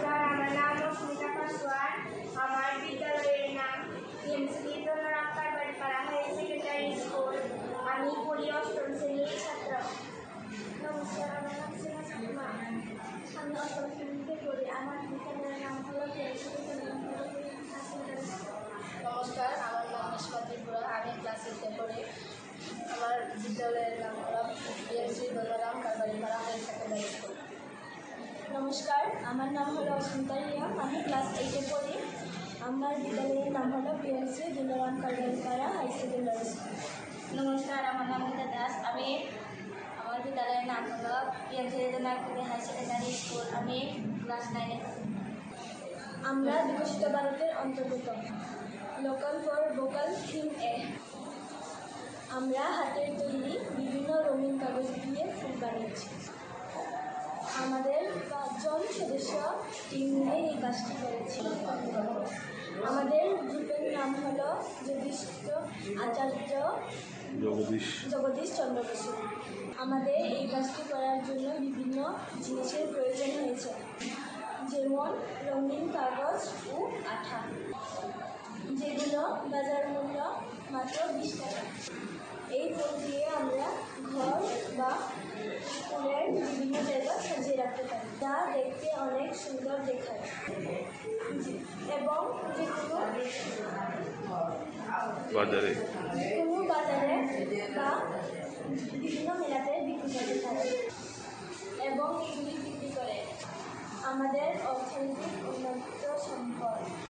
নমস্কার আমার নাম অস্মিতা পাসওয়ান আমার বিদ্যালয়ের নাম MC Dolram Karbaripara high secondary school আমি পড়ি অষ্টম শ্রেণির ছাত্র নমস্কার আমার নাম সিনা শর্মা আমি অষ্টম শ্রেণীতে পড়ি আমার বিদ্যালয়ের নাম হলো কেএসি নমস্কার আমার নাম হলো অস্মিতা রিয়াম আমি ক্লাস এইটে পড়ি। আমার বিদ্যালয়ের নাম হলো PMC Dularam Karbaripara high secondary school নমস্কার আমার নাম গীতা দাস। আমি আমার বিদ্যালয়ের নাম হলো BMC Dolarpuri high secondary school আমি ক্লাস নাইনে আমরা বিকশিত ভারতের অন্তর্গত। লোকাল ফর ভোকাল থিম এ আমরা হাতের তৈরি বিভিন্ন রঙিন কাগজ দিয়ে ফুল বানিয়েছি। সদস্য টিম নিয়ে এই কাজটি করেছি আমাদের গ্রুপের নাম হলো যুধিষ্ঠ আচার্য জগদীশ। জগদীশ চন্দ্র বসু। আমাদের এই কাজটি করার জন্য বিভিন্ন জিনিসের প্রয়োজন হয়েছে। যেমন রঙিন কাগজ ও আঠা। যেগুলো বাজার মূল্য মাত্র বিশ টাকা। এই ফুল দিয়ে আমরা ঘর বা রাখতে পারি যা দেখতে অনেক সুন্দর দেখায়। এবং বাজারে। কোনো বাজারে বা বিভিন্ন মেলাতে বিক্রি করতে পারে এবং এগুলি বিক্রি করে। আমাদের অর্থনৈতিক উন্নয়ন